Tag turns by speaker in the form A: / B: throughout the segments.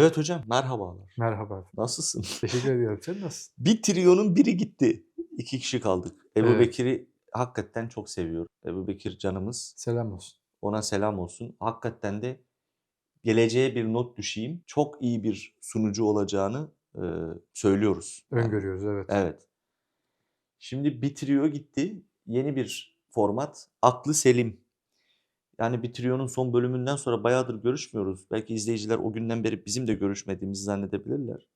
A: Evet hocam merhabalar.
B: Merhaba.
A: Nasılsın?
B: Teşekkür ediyorum. Sen nasılsın?
A: Bir triyonun biri gitti. İki kişi kaldık. Ebu
B: Evet.
A: Bekir'i hakikaten çok seviyorum. Ebu Bekir canımız.
B: Selam olsun.
A: Ona selam olsun. Hakikaten de geleceğe bir not düşeyim. Çok iyi bir sunucu olacağını e, söylüyoruz.
B: Öngörüyoruz evet.
A: Evet. Şimdi bir trio gitti. Yeni bir format. Aklı Selim. Yani bir trionun son bölümünden sonra bayağıdır görüşmüyoruz. Belki izleyiciler o günden beri bizim de görüşmediğimizi zannedebilirler.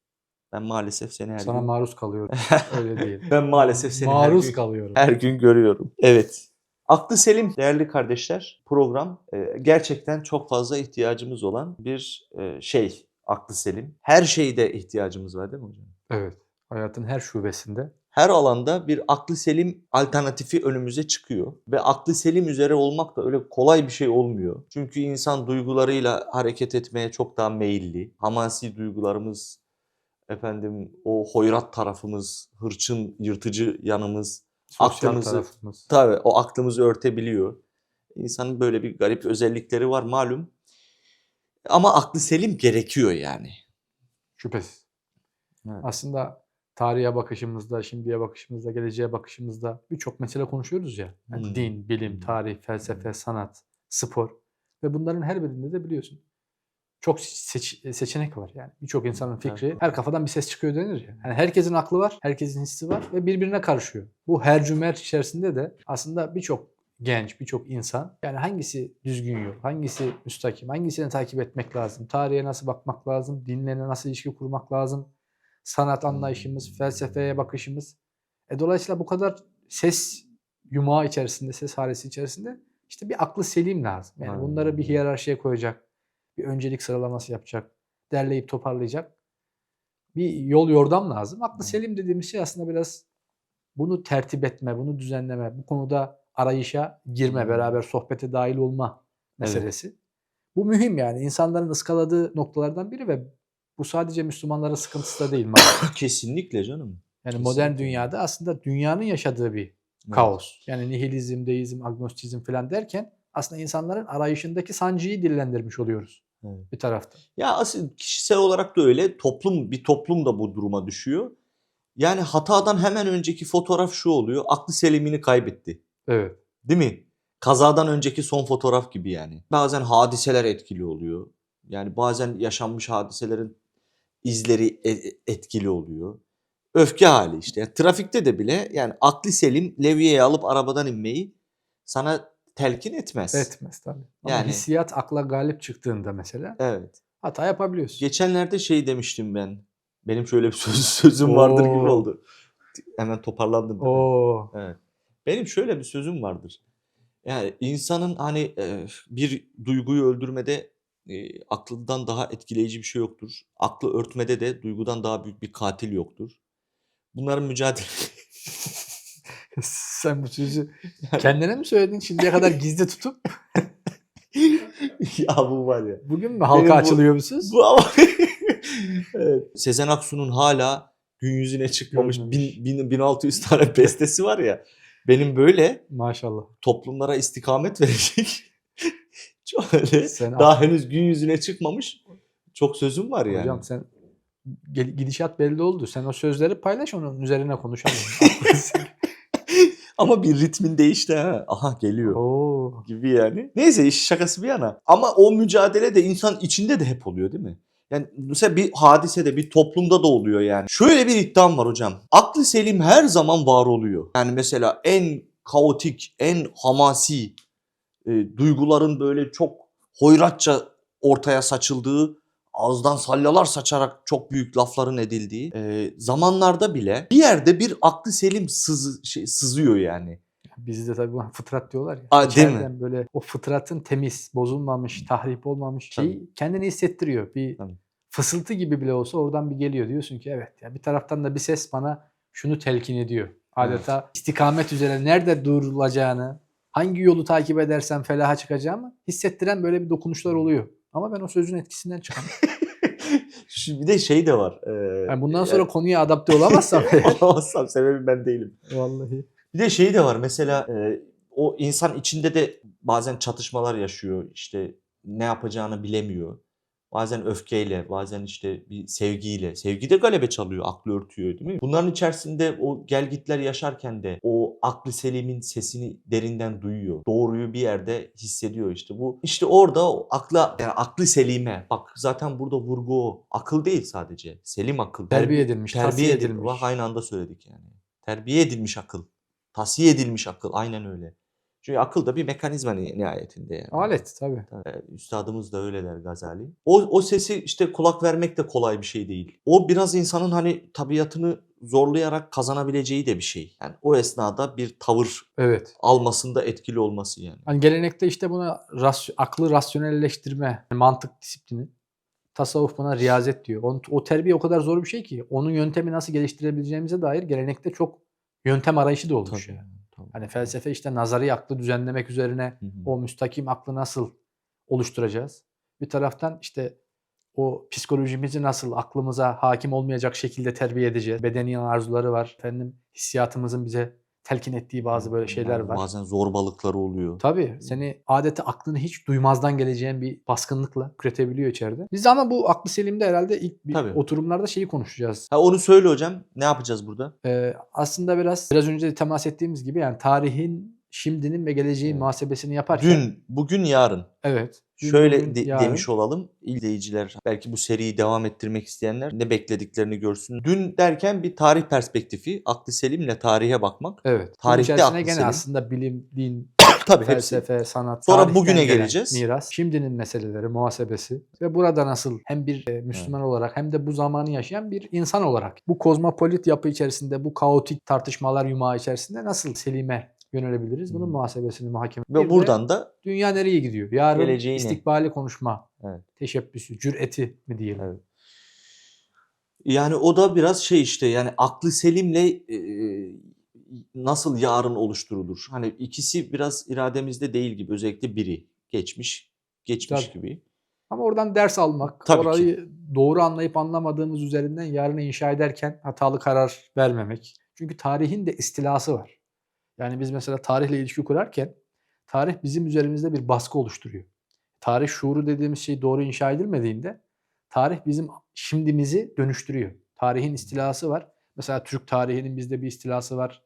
A: Ben maalesef seni her
B: Sana
A: gün...
B: maruz kalıyorum. Öyle değil.
A: Ben maalesef seni her
B: maruz
A: gün,
B: kalıyorum.
A: her gün görüyorum. Evet. Aklı Selim değerli kardeşler program e, gerçekten çok fazla ihtiyacımız olan bir e, şey. Aklı Selim. Her şeyde ihtiyacımız var değil mi hocam?
B: Evet. Hayatın her şubesinde.
A: Her alanda bir aklı selim alternatifi önümüze çıkıyor. Ve aklı selim üzere olmak da öyle kolay bir şey olmuyor. Çünkü insan duygularıyla hareket etmeye çok daha meyilli. Hamasi duygularımız, efendim o hoyrat tarafımız, hırçın, yırtıcı yanımız,
B: Sosyal
A: Aklımızı-
B: tarafımız.
A: tabii o aklımızı örtebiliyor. İnsanın böyle bir garip özellikleri var malum. Ama aklı selim gerekiyor yani.
B: Şüphesiz.
A: Evet.
B: Aslında tarihe bakışımızda, şimdiye bakışımızda, geleceğe bakışımızda birçok mesele konuşuyoruz ya. Yani
A: Hmm.
B: Din, bilim, tarih, felsefe, sanat, spor. Ve bunların her birinde de biliyorsun çok seç- seçenek var yani. Birçok insanın fikri,
A: Evet.
B: her kafadan bir ses çıkıyor denir ya. Yani herkesin aklı var, herkesin hissi var ve birbirine karışıyor. Bu her cümer içerisinde de aslında birçok genç, birçok insan yani hangisi düzgün yol, hangisi müstakim, hangisini takip etmek lazım, tarihe nasıl bakmak lazım, dinle nasıl ilişki kurmak lazım, sanat anlayışımız, felsefeye bakışımız. E dolayısıyla bu kadar ses yumağı içerisinde, ses halesi içerisinde işte bir aklı selim lazım. Yani bunları bir hiyerarşiye koyacak, bir öncelik sıralaması yapacak, derleyip toparlayacak bir yol yordam lazım. Aklı
A: Evet.
B: selim dediğimiz şey aslında biraz bunu tertip etme, bunu düzenleme, bu konuda arayışa girme, beraber sohbete dahil olma meselesi. Bu mühim yani. insanların ıskaladığı noktalardan biri ve bu sadece Müslümanların sıkıntısı da değil maalesef.
A: Kesinlikle canım.
B: Yani modern
A: Kesinlikle.
B: dünyada aslında dünyanın yaşadığı bir kaos. Yani nihilizm, deizm, agnostizm falan derken aslında insanların arayışındaki sancıyı dillendirmiş oluyoruz
A: Evet.
B: bir tarafta.
A: Ya asıl kişisel olarak da öyle. Toplum bir toplum da bu duruma düşüyor. Yani hatadan hemen önceki fotoğraf şu oluyor. Aklı selimini kaybetti.
B: Evet.
A: Değil mi? Kazadan önceki son fotoğraf gibi yani. Bazen hadiseler etkili oluyor. Yani bazen yaşanmış hadiselerin izleri e- etkili oluyor. Öfke hali işte. Yani trafikte de bile yani aklı selim levyeyi alıp arabadan inmeyi sana telkin etmez.
B: Etmez tabii. Ama
A: Yani-
B: hissiyat akla galip çıktığında mesela
A: Evet.
B: hata yapabiliyorsun.
A: Geçenlerde şey demiştim ben. Benim şöyle bir söz, sözüm vardır gibi oldu. Hemen toparlandım. mi?
B: Oo.
A: Evet. Benim şöyle bir sözüm vardır. Yani insanın hani e, bir duyguyu öldürmede e, aklından daha etkileyici bir şey yoktur. Aklı örtmede de duygudan daha büyük bir katil yoktur. Bunların mücadele...
B: Sen bu sözü kendine mi söyledin şimdiye kadar gizli tutup
A: ya bu var ya.
B: bugün mü halka
A: Benim
B: açılıyor bu söz?
A: Bu ama... evet. Sezen Aksu'nun hala gün yüzüne çıkmamış bin- 1600 tane bestesi var ya. Benim böyle
B: Maşallah.
A: toplumlara istikamet verecek çok öyle
B: Sen
A: daha henüz gün yüzüne çıkmamış çok sözüm var yani.
B: Hocam sen gidişat belli oldu. Sen o sözleri paylaş onun üzerine konuşalım.
A: Ama bir ritmin değişti ha. Aha geliyor
B: Oo.
A: gibi yani. Neyse iş şakası bir yana. Ama o mücadele de insan içinde de hep oluyor değil mi? Yani mesela bir hadisede bir toplumda da oluyor yani. Şöyle bir iddiam var hocam. Aklı selim her zaman var oluyor. Yani mesela en kaotik, en hamasi e, duyguların böyle çok hoyratça ortaya saçıldığı, ağızdan salyalar saçarak çok büyük lafların edildiği e, zamanlarda bile bir yerde bir aklı selim sızı, şey, sızıyor yani.
B: Bizde tabii bu fıtrat diyorlar ya.
A: Aa, değil mi?
B: Böyle o fıtratın temiz, bozulmamış, tahrip olmamış şeyi kendini hissettiriyor. Bir
A: Tabii.
B: fısıltı gibi bile olsa oradan bir geliyor. Diyorsun ki evet ya bir taraftan da bir ses bana şunu telkin ediyor. Adeta istikamet üzere nerede durulacağını, hangi yolu takip edersem felaha çıkacağımı hissettiren böyle bir dokunuşlar oluyor. Ama ben o sözün etkisinden çıkamıyorum.
A: Şu bir de şey de var. E,
B: Yani bundan sonra konuya adapte olamazsam
A: olamazsam sebebi ben değilim.
B: Vallahi.
A: Bir de şey de var mesela e, o insan içinde de bazen çatışmalar yaşıyor. İşte ne yapacağını bilemiyor. Bazen öfkeyle, bazen işte bir sevgiyle. Sevgi de galebe çalıyor, aklı örtüyor değil mi? Bunların içerisinde o gelgitler yaşarken de o aklı selimin sesini derinden duyuyor. Doğruyu bir yerde hissediyor işte. Bu işte orada o akla yani aklı selime. Bak zaten burada vurgu o. Akıl değil sadece. Selim akıl.
B: Terbiye edilmiş,
A: terbiye edilmiş.
B: edilmiş.
A: Aynı anda söyledik yani. Terbiye edilmiş akıl. Tavsiye edilmiş akıl. Aynen öyle. Çünkü akıl da bir mekanizma ni- nihayetinde yani.
B: Alet tabii.
A: Tabii, Üstadımız da öyle der Gazali. O, o sesi işte kulak vermek de kolay bir şey değil. O biraz insanın hani tabiatını zorlayarak kazanabileceği de bir şey. Yani o esnada bir tavır
B: Evet.
A: almasında etkili olması yani.
B: Hani gelenekte işte buna ras- aklı rasyonelleştirme, mantık disiplini. Tasavvuf buna riyazet diyor. O, o terbiye o kadar zor bir şey ki onun yöntemi nasıl geliştirebileceğimize dair gelenekte çok yöntem arayışı da olmuş
A: Tabii,
B: yani. Hani felsefe işte nazari aklı düzenlemek üzerine
A: Hı hı.
B: o müstakim aklı nasıl oluşturacağız? Bir taraftan işte o psikolojimizi nasıl aklımıza hakim olmayacak şekilde terbiye edeceğiz? Bedeni arzuları var. Efendim hissiyatımızın bize telkin ettiği bazı böyle şeyler
A: Yani
B: var.
A: Bazen zorbalıkları oluyor.
B: Tabii seni adeta aklını hiç duymazdan geleceğin bir baskınlıkla üretebiliyor içeride. Biz ama bu aklı selimde herhalde ilk bir
A: Tabii.
B: oturumlarda şeyi konuşacağız.
A: Ha onu söyle hocam. Ne yapacağız burada?
B: Ee, aslında biraz biraz önce de temas ettiğimiz gibi yani tarihin, şimdinin ve geleceğin
A: Evet.
B: muhasebesini yaparken
A: Dün, bugün, yarın.
B: evet.
A: Şöyle de-
B: yarın.
A: demiş olalım. İzleyiciler belki bu seriyi devam ettirmek isteyenler ne beklediklerini görsün. Dün derken bir tarih perspektifi, aklı selimle tarihe bakmak.
B: Evet.
A: Tarihte aklı
B: gene
A: selim.
B: aslında bilim, din,
A: Tabii hepsi.
B: felsefe, sanat,
A: Sonra bugüne geleceğiz.
B: Miras, şimdinin meseleleri, muhasebesi ve burada nasıl hem bir e, Müslüman olarak hem de bu zamanı yaşayan bir insan olarak bu kozmopolit yapı içerisinde, bu kaotik tartışmalar yumağı içerisinde nasıl selime yönelebiliriz? Bunun
A: Hı.
B: muhasebesini, muhakeme.
A: Ve buradan da
B: dünya nereye gidiyor? Yarın
A: Geleceği ne?
B: istikbali konuşma,
A: Evet.
B: teşebbüsü, cüreti mi diyelim?
A: Evet. Yani o da biraz şey işte yani aklı selimle e, nasıl yarın oluşturulur? Hani ikisi biraz irademizde değil gibi özellikle biri geçmiş geçmiş
B: Tabii.
A: gibi.
B: Ama oradan ders almak,
A: Tabii ki.
B: orayı doğru anlayıp anlamadığımız üzerinden yarını inşa ederken hatalı karar vermemek. Çünkü tarihin de istilası var. Yani biz mesela tarihle ilişki kurarken tarih bizim üzerimizde bir baskı oluşturuyor. Tarih şuuru dediğimiz şey doğru inşa edilmediğinde tarih bizim şimdimizi dönüştürüyor. Tarihin istilası var. Mesela Türk tarihinin bizde bir istilası var.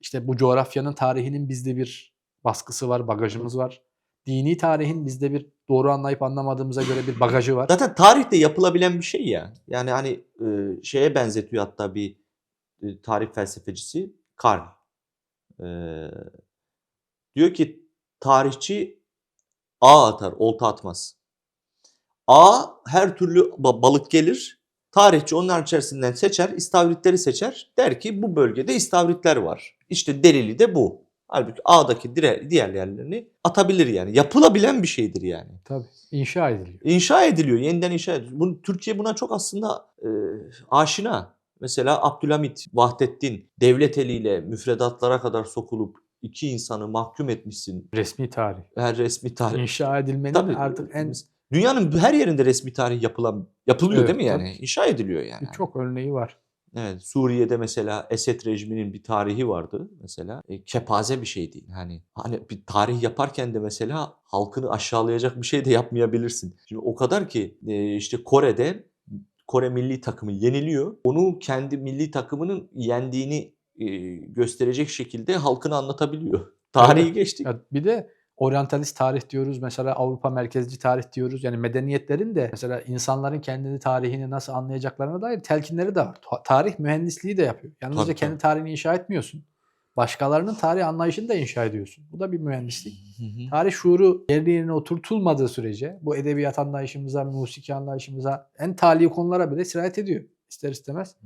B: İşte bu coğrafyanın tarihinin bizde bir baskısı var, bagajımız var. Dini tarihin bizde bir doğru anlayıp anlamadığımıza göre bir bagajı var.
A: Zaten tarihte yapılabilen bir şey ya. Yani hani e, şeye benzetiyor hatta bir e, tarih felsefecisi Karl. E, diyor ki tarihçi ağ atar, olta atmaz. Ağ her türlü ba- balık gelir. Tarihçi onlar içerisinden seçer, istavritleri seçer. Der ki bu bölgede istavritler var. İşte delili de bu. Halbuki ağdaki dire- diğer yerlerini atabilir yani. Yapılabilen bir şeydir yani
B: Tabii. İnşa ediliyor.
A: inşa ediliyor, yeniden inşa ediliyor. Bunu, Türkiye buna çok aslında e, aşina. Mesela Abdülhamit, Vahdettin devlet eliyle müfredatlara kadar sokulup iki insanı mahkum etmişsin.
B: Resmi tarih.
A: Her resmi tarih.
B: İnşa edilmenin
A: Tabii,
B: artık en
A: Dünyanın her yerinde resmi tarih yapılan yapılıyor
B: Evet,
A: değil mi yani?
B: tabii.
A: İnşa ediliyor yani.
B: çok örneği var.
A: Evet, Suriye'de mesela Esed rejiminin bir tarihi vardı mesela. E, kepaze bir şey değil. Hani hani bir tarih yaparken de mesela halkını aşağılayacak bir şey de yapmayabilirsin. Şimdi o kadar ki e, işte Kore'de Kore milli takımı yeniliyor. Onu kendi milli takımının yendiğini e, gösterecek şekilde halkına anlatabiliyor. Tarihi
B: Evet.
A: geçtik.
B: Ya bir de oryantalist tarih diyoruz. Mesela Avrupa merkezci tarih diyoruz. Yani medeniyetlerin de mesela insanların kendini tarihini nasıl anlayacaklarına dair telkinleri de var. Ta- Tarih mühendisliği de yapıyor. Yalnızca
A: Tabii,
B: kendi tarihini inşa etmiyorsun. Başkalarının tarih anlayışını da inşa ediyorsun. Bu da bir mühendislik. Tarih şuuru yerli yerine oturtulmadığı sürece bu edebiyat anlayışımıza, musiki anlayışımıza, en tali konulara bile sirayet ediyor ister istemez.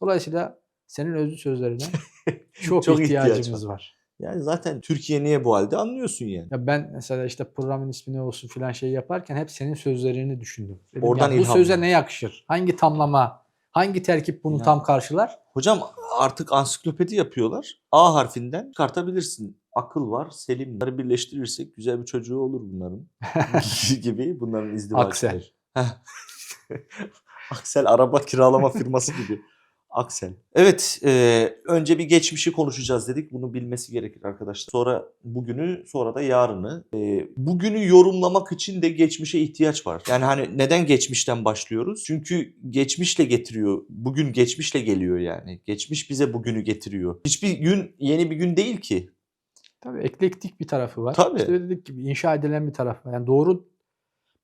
B: Dolayısıyla senin özlü sözlerine çok,
A: Çok ihtiyaç
B: ihtiyacımız var.
A: Yani zaten Türkiye niye bu halde anlıyorsun yani.
B: Ya ben mesela işte programın ismini olsun filan şey yaparken hep senin sözlerini düşündüm. Dedim
A: Oradan
B: ya bu
A: ilham
B: söze
A: var.
B: ne yakışır? Hangi tamlama, hangi terkip bunu
A: Ya.
B: tam karşılar?
A: Hocam artık ansiklopedi yapıyorlar. A harfinden çıkartabilirsin. Akıl var, selim. Bunları birleştirirsek güzel bir çocuğu olur bunların. gibi bunların izdivacı.
B: Aksel.
A: Aksel araba kiralama firması gibi. Aksel. Evet, e, önce bir geçmişi konuşacağız dedik. Bunu bilmesi gerekir arkadaşlar. Sonra bugünü, sonra da yarını. E, bugünü yorumlamak için de geçmişe ihtiyaç var. Yani hani neden geçmişten başlıyoruz? Çünkü geçmişle getiriyor. Bugün geçmişle geliyor yani. Geçmiş bize bugünü getiriyor. Hiçbir gün yeni bir gün değil ki.
B: Tabii eklektik bir tarafı var.
A: Tabii.
B: İşte dedik gibi inşa edilen bir tarafı var. Yani doğru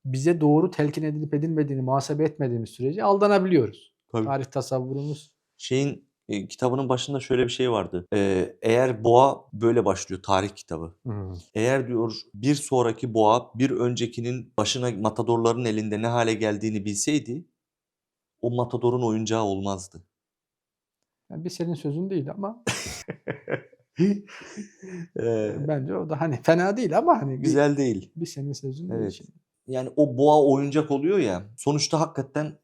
B: bize doğru telkin edilip edilmediğini muhasebe etmediğimiz sürece aldanabiliyoruz.
A: Tabii.
B: Tarih tasavvurumuz
A: Şeyin e, kitabının başında şöyle bir şey vardı. E, eğer boğa böyle başlıyor tarih kitabı. Eğer diyor bir sonraki boğa bir öncekinin başına matadorların elinde ne hale geldiğini bilseydi o matadorun oyuncağı olmazdı.
B: yani bir senin sözün değil ama
A: Ee,
B: bence o da hani fena değil ama hani bir-
A: güzel değil.
B: bir, senin sözün değil.
A: Evet.
B: şimdi.
A: Yani o boğa oyuncak oluyor ya sonuçta hakikaten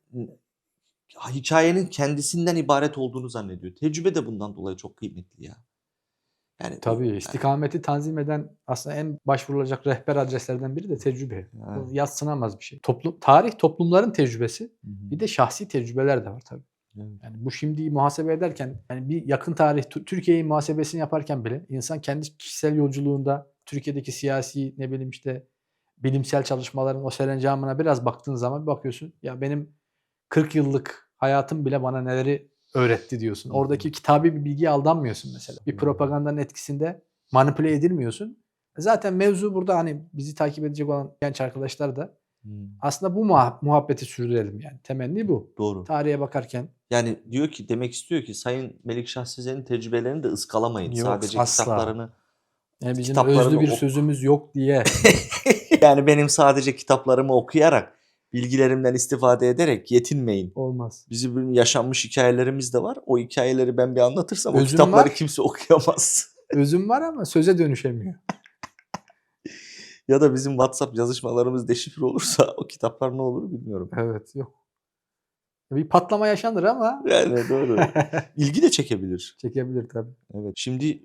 A: hikayenin kendisinden ibaret olduğunu zannediyor. Tecrübe de bundan dolayı çok kıymetli ya. Yani
B: Tabii istikameti tanzim eden aslında en başvurulacak rehber adreslerden biri de tecrübe.
A: Yani,
B: Bu yatsınamaz bir şey. Toplum, tarih toplumların tecrübesi. Bir
A: bir
B: de şahsi tecrübeler de var tabii. Yani bu şimdiyi muhasebe ederken yani bir yakın tarih Tü- Türkiye'yi muhasebesini yaparken bile insan kendi kişisel yolculuğunda Türkiye'deki siyasi ne bileyim işte bilimsel çalışmaların o serencamına biraz baktığın zaman bakıyorsun ya benim 40 yıllık hayatım bile bana neleri öğretti diyorsun. Oradaki kitabi bir bilgiye aldanmıyorsun mesela. Bir propagandanın etkisinde manipüle edilmiyorsun. Zaten mevzu burada hani bizi takip edecek olan genç arkadaşlar da aslında bu muha- muhabbeti sürdürelim yani. Temenni bu.
A: Doğru.
B: Tarihe bakarken
A: Yani diyor ki demek istiyor ki Sayın Melikşah Sezen'in tecrübelerini de ıskalamayın.
B: Yok,
A: Sadece
B: asla.
A: kitaplarını.
B: yani bizim
A: Kitaplarını
B: özlü bir
A: ok-
B: sözümüz yok diye
A: yani benim sadece kitaplarımı okuyarak, bilgilerimden istifade ederek yetinmeyin.
B: olmaz.
A: Bizim yaşanmış hikayelerimiz de var. O hikayeleri ben bir anlatırsam o
B: Özüm
A: kitapları
B: var.
A: kimse okuyamaz.
B: Özüm var ama söze dönüşemiyor.
A: ya da bizim WhatsApp yazışmalarımız deşifre olursa o kitaplar ne olur bilmiyorum.
B: Evet yok. Bir patlama yaşanır ama
A: Yani doğru. İlgi de çekebilir.
B: çekebilir tabii.
A: Evet. Şimdi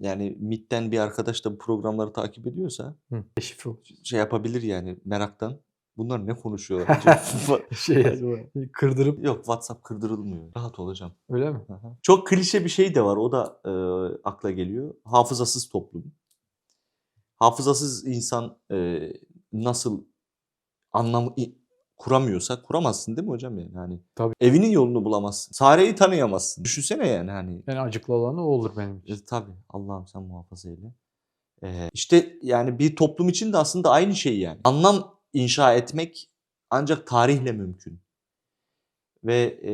A: yani MIT'ten bir arkadaş da bu programları takip ediyorsa
B: Hı. Deşifre olur.
A: şey yapabilir yani meraktan. Bunlar ne konuşuyorlar?
B: Şey kırdırıp
A: Yok WhatsApp kırdırılmıyor. Rahat olacağım.
B: öyle mi?
A: Aha. Çok klişe bir şey de var. O da e, akla geliyor. Hafızasız toplum. Hafızasız insan e, nasıl anlam kuramıyorsa kuramazsın değil mi hocam yani? Hani
B: Tabii.
A: evinin yolunu bulamazsın. Sareyi tanıyamazsın. Düşünsene yani hani.
B: En acıklı olanı o olur benim için.
A: E, tabii Allah'ım sen muhafaza eyle. E, işte yani bir toplum için de aslında aynı şey yani. Anlam inşa etmek ancak tarihle mümkün. Ve e,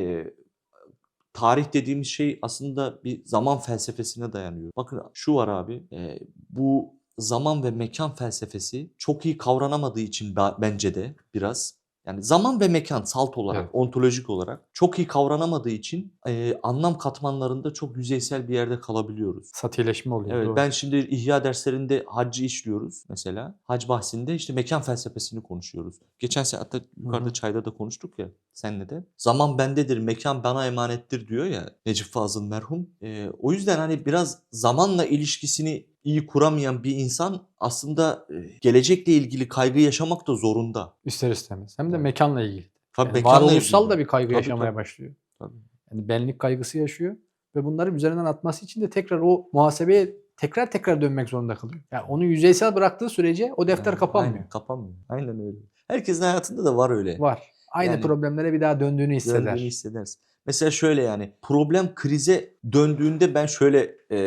A: tarih dediğimiz şey aslında bir zaman felsefesine dayanıyor. Bakın şu var abi, e, bu zaman ve mekan felsefesi çok iyi kavranamadığı için bence de biraz yani zaman ve mekan salt olarak,
B: Evet.
A: ontolojik olarak çok iyi kavranamadığı için e, anlam katmanlarında çok yüzeysel bir yerde kalabiliyoruz.
B: Satileşme oluyor.
A: Evet
B: doğru.
A: ben şimdi ihya derslerinde haccı işliyoruz mesela. Hac bahsinde işte mekan felsefesini konuşuyoruz. Geçen hatta yukarıda
B: hı.
A: çayda da konuştuk ya senle de. Zaman bendedir, mekan bana emanettir diyor ya Necip Fazıl merhum. Ee, o yüzden hani biraz zamanla ilişkisini iyi kuramayan bir insan aslında e, gelecekle ilgili kaygı yaşamak da zorunda.
B: İster istemez. Hem de mekanla ilgili.
A: Tabii
B: Yani
A: mekanla
B: varoluşsal
A: ilgili.
B: da bir kaygı
A: Tabii,
B: yaşamaya
A: tabii.
B: başlıyor.
A: Tabii.
B: Yani benlik kaygısı yaşıyor ve bunları üzerinden atması için de tekrar o muhasebeye tekrar tekrar dönmek zorunda kalıyor. Yani onu yüzeysel bıraktığı sürece o defter
A: Yani
B: kapanmıyor.
A: Aynen, kapanmıyor. Aynen öyle. Herkesin hayatında da var öyle.
B: Var. Aynı
A: Yani-
B: problemlere bir daha döndüğünü hisseder.
A: döndüğünü hissedersin. Mesela şöyle yani problem krize döndüğünde ben şöyle e,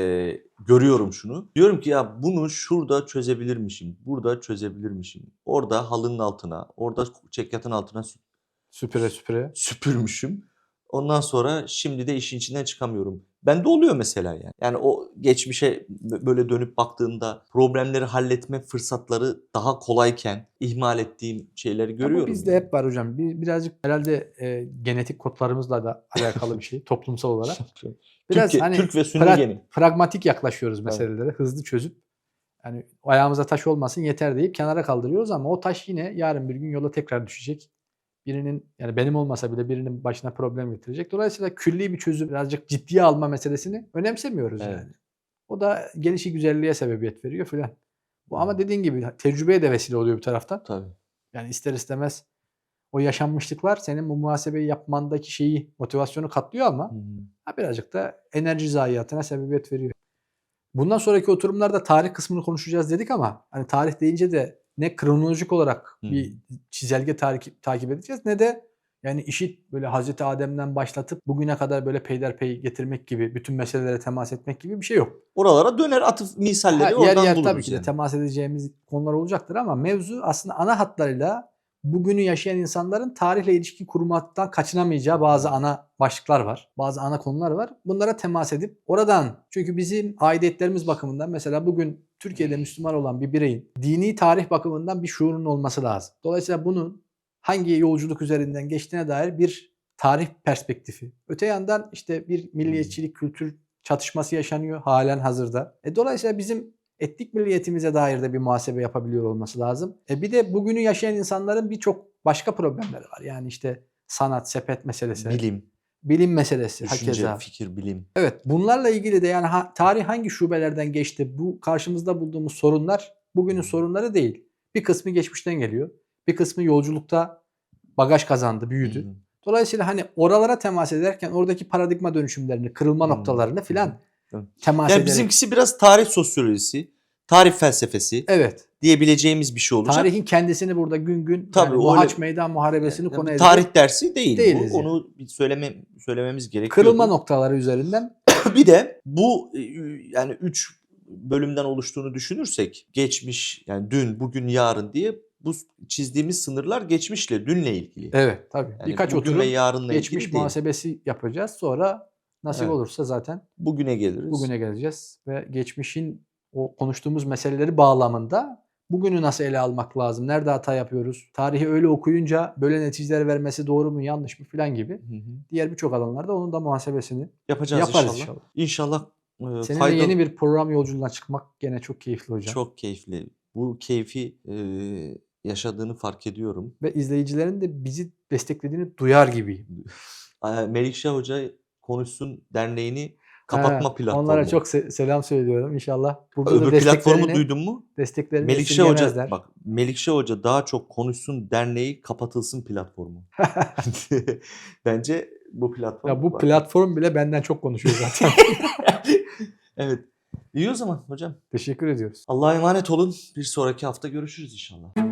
A: görüyorum şunu. Diyorum ki ya bunu şurada çözebilirmişim, burada çözebilirmişim. Orada halının altına, orada çekyatın altına sü-
B: Süpüre süpüre.
A: süpürmüşüm. Ondan sonra şimdi de işin içinden çıkamıyorum. Bende oluyor mesela yani. Yani o geçmişe böyle dönüp baktığında problemleri halletme fırsatları daha kolayken ihmal ettiğim şeyleri görüyorum.
B: Bu bizde
A: yani.
B: hep var hocam. Bir, birazcık herhalde e, genetik kodlarımızla da alakalı bir şey toplumsal olarak. Biraz
A: Türkiye-
B: hani
A: Türk ve Sünni
B: pra-
A: geni.
B: pragmatik yaklaşıyoruz meselelere. Hızlı çözüp yani ayağımıza taş olmasın yeter deyip kenara kaldırıyoruz ama o taş yine yarın bir gün yola tekrar düşecek. Birinin yani benim olmasa bile birinin başına problem getirecek. Dolayısıyla külli bir çözüm birazcık ciddiye alma meselesini önemsemiyoruz
A: Evet.
B: yani. O da gelişi güzelliğe sebebiyet veriyor filan. Bu ama dediğin gibi tecrübeye de vesile oluyor bir taraftan.
A: Tabii.
B: Yani ister istemez o yaşanmışlıklar senin bu muhasebeyi yapmandaki şeyi, motivasyonu katlıyor ama
A: hı.
B: ha, birazcık da enerji zayiatına sebebiyet veriyor. Bundan sonraki oturumlarda tarih kısmını konuşacağız dedik ama hani tarih deyince de ne kronolojik olarak
A: Hı.
B: bir çizelge takip, takip edeceğiz ne de yani işi böyle Hazreti Adem'den başlatıp bugüne kadar böyle peyderpey getirmek gibi, bütün meselelere temas etmek gibi bir şey yok.
A: Oralara döner atıf misalleri
B: Ha, yer
A: oradan
B: yer
A: buluruz
B: tabii ki de temas edeceğimiz konular olacaktır ama mevzu aslında ana hatlarıyla bugünü yaşayan insanların tarihle ilişki kurmaktan kaçınamayacağı bazı ana başlıklar var. Bazı ana konular var. Bunlara temas edip oradan çünkü bizim aidiyetlerimiz bakımından mesela bugün Türkiye'de Müslüman olan bir bireyin dini tarih bakımından bir şuurun olması lazım. Dolayısıyla bunun hangi yolculuk üzerinden geçtiğine dair bir tarih perspektifi. Öte yandan işte bir milliyetçilik kültür çatışması yaşanıyor halen hazırda. E dolayısıyla bizim etnik milliyetimize dair de bir muhasebe yapabiliyor olması lazım. E bir de bugünü yaşayan insanların birçok başka problemleri var. Yani işte sanat, sepet meselesi, bilim,
A: Bilim,
B: meselesi,
A: düşünce,
B: hakeza.
A: fikir, bilim.
B: Evet bunlarla ilgili de yani ha- tarih hangi şubelerden geçti? Bu karşımızda bulduğumuz sorunlar bugünün sorunları değil. Bir kısmı geçmişten geliyor. Bir kısmı yolculukta bagaj kazandı, büyüdü.
A: Hı hı.
B: Dolayısıyla hani oralara temas ederken oradaki paradigma dönüşümlerini, kırılma
A: Hmm.
B: noktalarını filan. Temas
A: Yani
B: ederek.
A: bizimkisi biraz tarih sosyolojisi, tarih felsefesi
B: Evet.
A: diyebileceğimiz bir şey olacak.
B: Tarihin kendisini burada gün gün
A: Tabii,
B: yani
A: öyle-
B: Muhaç Meydan Muharebesini
A: Yani
B: konu edecek
A: tarih dersi değil
B: Değiliz
A: bu.
B: yani.
A: Onu bir söyleme söylememiz gerekiyor.
B: kırılma noktaları üzerinden
A: bir de bu e, yani 3 bölümden oluştuğunu düşünürsek geçmiş yani dün, bugün, yarın diye bu çizdiğimiz sınırlar geçmişle, dünle ilgili.
B: evet tabii
A: Yani
B: birkaç oturum
A: ve yarınla
B: geçmiş
A: ilgili değil.
B: muhasebesi yapacağız. Sonra nasip
A: Evet.
B: olursa zaten
A: Bugüne geliriz.
B: bugüne geleceğiz ve geçmişin o konuştuğumuz meseleleri bağlamında bugünü nasıl ele almak lazım? Nerede hata yapıyoruz? Tarihi öyle okuyunca böyle neticeler vermesi doğru mu yanlış mı filan gibi.
A: Hı hı.
B: Diğer birçok alanlarda onun da muhasebesini
A: Yapacağız
B: yaparız
A: inşallah.
B: inşallah.
A: İnşallah e,
B: Seninle
A: faydalı-
B: yeni bir program yolculuğuna çıkmak gene çok keyifli hocam.
A: çok keyifli. Bu keyfi e, yaşadığını fark ediyorum.
B: Ve izleyicilerin de bizi desteklediğini duyar gibiyim.
A: Melikşah Hoca Konuşsun Derneği'ni kapatma
B: Ha,
A: platformu.
B: Onlara çok se- selam söylüyorum inşallah. Burada da
A: Öbür platformu
B: desteklerini,
A: duydun mu?
B: desteklerini
A: Melikşah Hoca bak Melikşah Hoca daha çok konuşsun derneği kapatılsın platformu. Bence bu platform.
B: Ya bu
A: var.
B: platform bile benden çok konuşuyor zaten.
A: evet. İyi o zaman hocam.
B: Teşekkür ediyoruz.
A: Allah'a emanet olun. Bir sonraki hafta görüşürüz inşallah.